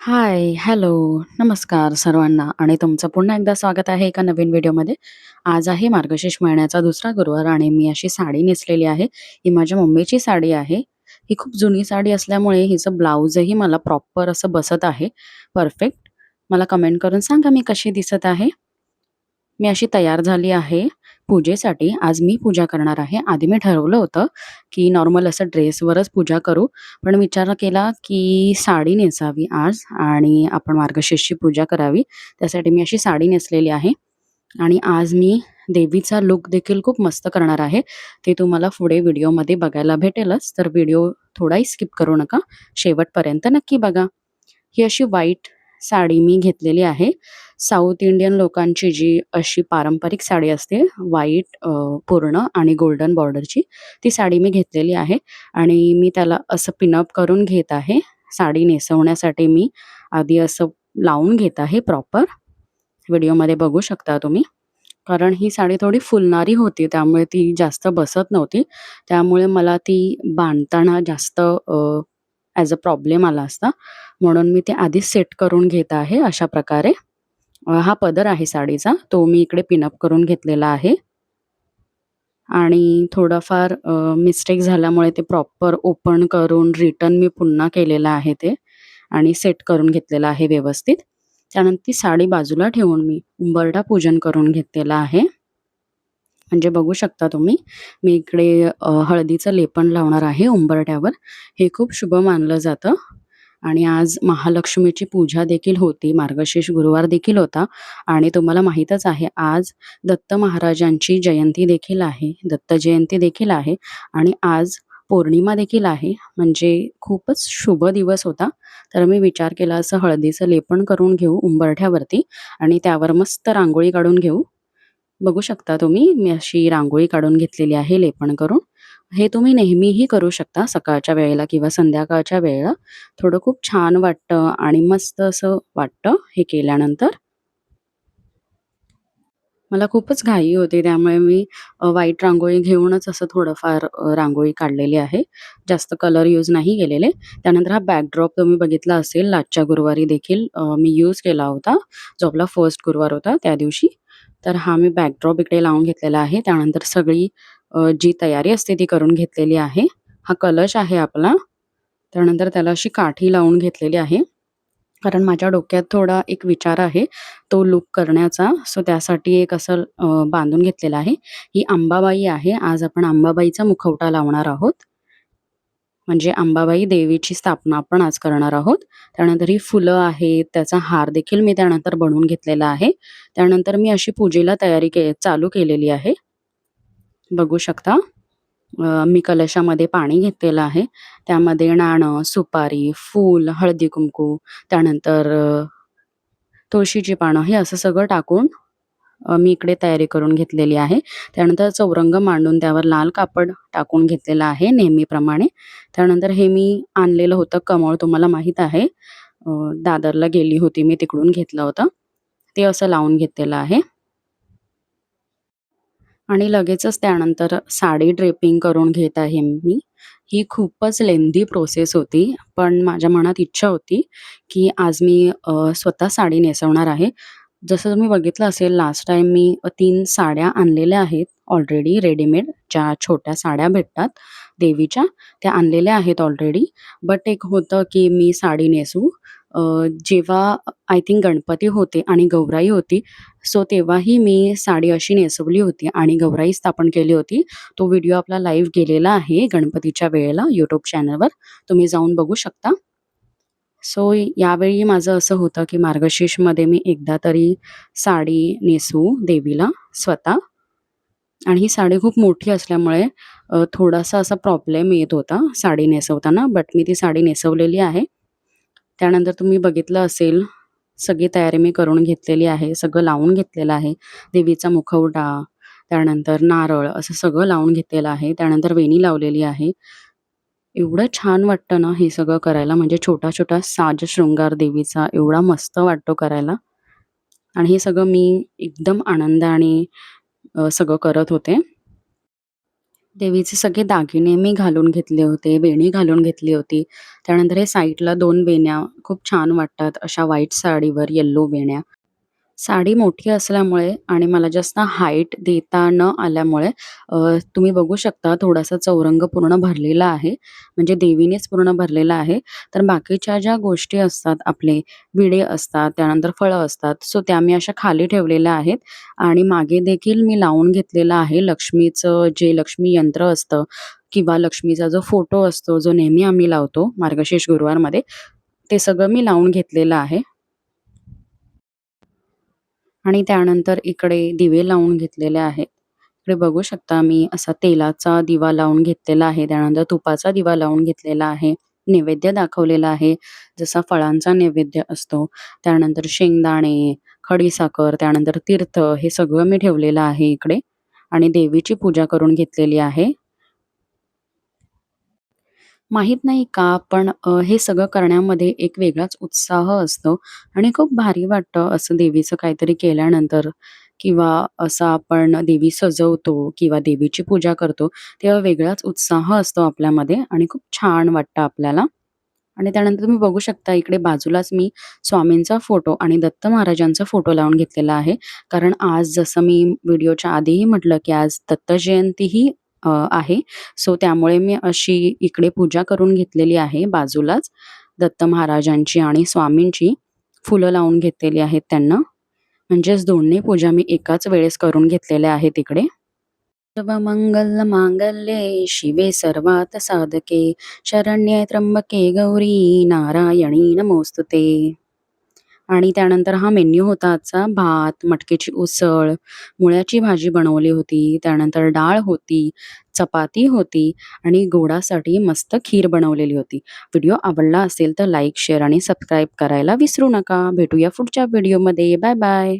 हाय, hello, नमस्कार सर्वांना आणि तुमचं पुन्हा एकदा स्वागत आहे एका नवीन व्हिडिओमध्ये. आज आहे मार्गशीर्ष महिन्याचा दुसरा गुरुवार आणि मी अशी साडी नेसलेली आहे. ही माझ्या मम्मीची साडी आहे. ही खूप जुनी साडी असल्यामुळे हिचं ब्लाउजही मला प्रॉपर असं बसत आहे, परफेक्ट. मला कमेंट करून सांगा मी कशी दिसत आहे? मी अशी तयार झाली आहे पूजेसाठी. आज मी पूजा करणार आहे. आधी मी ठरवलं होतं, की नॉर्मल असं ड्रेसवरच पूजा करू. पण विचार केला, की साडी नेसावी आज आणि आपण मार्गशीर्षची पूजा करावी. त्यासाठी मी अशी साडी नेसलेली आहे आणि आज मी देवीचा लुक देखील खूप मस्त करणार आहे. ते तुम्हाला पुढे व्हिडिओमध्ये बघायला भेटेलच. तर व्हिडिओ थोडाही स्किप करू नका. शेवटपर्यंत नक्की बघा. ही अशी वाईट साडी मी घेतलेली आहे. साऊथ इंडियन लोकांची जी अशी पारंपरिक साडी असते व्हाईट पूर्ण आणि गोल्डन बॉर्डरची, ती साडी मी घेतलेली आहे आणि मी त्याला असं पिनअप करून घेत आहे. साडी नेसवण्यासाठी मी आधी असं लावून घेत आहे प्रॉपर. व्हिडिओमध्ये बघू शकता तुम्ही. कारण ही साडी थोडी फुलणारी होती, त्यामुळे ती जास्त बसत नव्हती. त्यामुळे मला ती बांधताना जास्त ॲज अ प्रॉब्लेम आला असता. म्हणून मी ते आधीच सेट करून घेत आहे अशा प्रकारे. हा पदर आहे साडीचा, तो मी इकडे पिनअप करून घेतलेला आहे. आणि थोडाफार मिस्टेक झाल्यामुळे ते प्रॉपर ओपन करून रिटर्न मी पुन्हा केलेलं आहे ते आणि सेट करून घेतलेलं आहे व्यवस्थित. त्यानंतर ती साडी बाजूला ठेवून मी उंबरडा पूजन करून घेतलेलं आहे. म्हणजे बघू शकता तुम्ही, मी इकडे हळदीचं लेपन लावणार आहे उंबरड्यावर हे खूप शुभ मानलं जातं आणि आज महालक्ष्मीची पूजा देखील होती. मार्गशीर्ष गुरुवार देखील होता आणि तुम्हाला माहीतच आहे आज दत्त महाराजांची जयंती देखील आहे. दत्त जयंती देखील आहे आणि आज पौर्णिमा देखील आहे. म्हणजे खूपच शुभ दिवस होता. तर मी विचार केला असं हळदीचं लेपन करून घेऊ उंबरठ्यावरती आणि त्यावर मस्त रांगोळी काढून घेऊ. बघू शकता तुम्ही, मी अशी रांगोळी काढून घेतलेली आहे लेपन करून. हे तुम्ही नेहमीही करू शकता सकाळच्या वेळेला किंवा संध्याकाळच्या वेळेला. थोडं खूप छान वाटतं आणि मस्त असं वाटतं हे केल्यानंतर. मला खूपच घाई होती त्यामुळे मी वाईट रांगोळी घेऊनच असं थोडंफार रांगोळी काढलेली आहे. जास्त कलर यूज नाही केलेले. त्यानंतर हा बॅकड्रॉप तुम्ही बघितला असेल आजच्या गुरुवारी देखील मी यूज केला होता. जो आपला फर्स्ट गुरुवार होता त्या दिवशी. तर हा मी बॅकड्रॉप इकडे लावून घेतलेला आहे. त्यानंतर सगळी जी तयारी असते ती करून घेतलेली आहे. हा कलश आहे आपला. त्यानंतर त्याला अशी काठी लावून घेतलेली आहे. कारण माझ्या डोक्यात थोडा एक विचार आहे, तो लूक करण्याचा. सो त्यासाठी एक असं बांधून घेतलेलं आहे. ही अंबाबाई आहे. आज आपण अंबाबाईचा मुखवटा लावणार आहोत. म्हणजे अंबाबाई देवीची स्थापना आपण आज करणार आहोत. त्यानंतर ही फुलं आहेत, त्याचा हार देखील मी त्यानंतर बनवून घेतलेला आहे. त्यानंतर मी अशी पूजेला तयारी के चालू केलेली आहे. बघू शकता. मी कलशामध्ये पाणी घेतलेलं आहे. त्यामध्ये नाणं, सुपारी, फूल, हळदी-कुंकू, त्यानंतर तुळशीची पानं हे असं सगळं टाकून मी इकडे तयारी करून घेतलेली आहे. त्यानंतर चौरंग मांडून त्यावर लाल कापड टाकून घेतलेलं आहे नेहमीप्रमाणे. त्यानंतर हे मी आणलेलं होतं कमळ तुम्हाला माहीत आहे. दादरला गेली होती मी तिकडून घेतलं होतं. ते असं लावून घेतलेलं आहे. आणि लगेचच त्यानंतर साडी ड्रेपिंग करून घेत आहे मी. ही खूपच लेंदी प्रोसेस होती. पण माझ्या मनात इच्छा होती, की आज मी स्वतः साडी नेसवणार आहे. जसं तुम्ही बघितलं असेल लास्ट टाईम मी तीन साड्या आणलेल्या आहेत ऑलरेडी रेडीमेड. ज्या छोट्या साड्या भेटतात देवीच्या, त्या आणलेल्या आहेत ऑलरेडी. बट एक होतं, की मी साडी नेसू जेव्हा आय थिंक गणपती होते आणि गौराई होती. सो तेव्हाही मी साडी अशी नेसवली होती आणि गौराई स्थापन केली होती. तो व्हिडिओ आपला लाईव्ह गेलेला आहे गणपतीच्या वेळेला यूट्यूब चॅनलवर. तुम्ही जाऊन बघू शकता. सो यावेळी माझं असं होतं, की मार्गशीर्षमध्ये मी एकदा तरी साडी नेसू देवीला स्वतः. आणि ही साडी खूप मोठी असल्यामुळे थोडासा असा प्रॉब्लेम येत होता साडी नेसवताना. बट मी ती साडी नेसवलेली आहे. त्यानंतर तुम्ही बघितलं असेल, सगळी तयारी मी करून घेतलेली आहे. सगळं लावून घेतलेलं आहे. देवीचा मुखवटा, त्यानंतर नारळ असं सगळं लावून घेतलेलं आहे. त्यानंतर वेणी लावलेली आहे. एवढं छान वाटतं ना हे सगळं करायला म्हणजे छोटा-छोटा साज शृंगार देवीचा एवढा मस्त वाटतो करायला. आणि हे सगळं मी एकदम आनंदाने अ, सगळं करत होते. देवीचे सगळे दागिने मी घालून घेतले होते, वेणी घालून घेतली होती. त्यानंतर हे साईडला 2 वेण्या खूप छान वाटतात अशा व्हाईट साडीवर येलो वेण्या. साडी मोठी असल्यामुळे आणि मला जास्त हाईट देता न आल्यामुळे अ, तुम्ही बघू शकता थोडासा चौरंग पूर्ण भरलेला आहे. म्हणजे देवीनेच पूर्ण भरलेला आहे. तर बाकीच्या ज्या गोष्टी असतात आपले विडे असतात, त्यानंतर फळं असतात, सो त्या मी अशा खाली ठेवलेल्या आहेत आणि मागे देखील मी लावून घेतलेलं आहे लक्ष्मीचं जे लक्ष्मी यंत्र असतं किंवा लक्ष्मीचा जो फोटो असतो, जो नेहमी आम्ही लावतो मार्गशीर्ष गुरुवारमध्ये, ते सगळं मी लावून घेतलेलं आहे. आणि त्यानंतर इकडे दिवे लावून घेतलेले आहेत. इकडे बघू शकता मी असा तेलाचा दिवा लावून घेतलेला आहे. त्यानंतर तुपाचा दिवा लावून घेतलेला आहे. नैवेद्य दाखवलेला आहे. जसा फळांचा नैवेद्य असतो. त्यानंतर शेंगदाणे, खडीसाखर, त्यानंतर तीर्थ हे सगळं मी ठेवलेलं आहे इकडे आणि देवीची पूजा करून घेतलेली आहे. माहीत नाही का, पण अ, हे सगळं करण्यामध्ये एक वेगळाच उत्साह असतो आणि खूप भारी वाटतं असं देवीचं काहीतरी केल्यानंतर किंवा असं आपण देवी सजवतो किंवा देवीची पूजा करतो, तेव्हा वेगळाच उत्साह असतो आपल्यामध्ये आणि खूप छान वाटतं आपल्याला. आणि त्यानंतर तुम्ही बघू शकता इकडे बाजूलाच मी स्वामींचा फोटो आणि दत्त महाराजांचा फोटो लावून घेतलेला आहे. कारण आज जसं मी व्हिडिओच्या आधीही म्हटलं, की आज दत्त जयंतीही अ, आहे. सो त्यामुळे मी अशी इकडे पूजा करून घेतलेली आहे बाजूलाच दत्त महाराजांची आणि स्वामींची फुलं लावून घेतलेली आहेत त्यांना. म्हणजेच दोन्ही पूजा मी एकाच वेळेस करून घेतलेल्या आहेत इकडे. सर्वमंगल मांगल्ये शिवे सर्वात साधके शरण्ये त्र्यंबके गौरी नारायणी नमोस्तुते. आणि त्यानंतर हा मेन्यू होता आजचा. भात, मटकीची उसळ, मुळ्याची भाजी बनवली होती, त्यानंतर डाळ होती, चपाती होती आणि गोडासाठी मस्त खीर बनवलेली होती. व्हिडिओ आवडला असेल तर लाईक, शेअर आणि सबस्क्राईब करायला विसरू नका. भेटूया पुढच्या व्हिडिओमध्ये. Bye bye.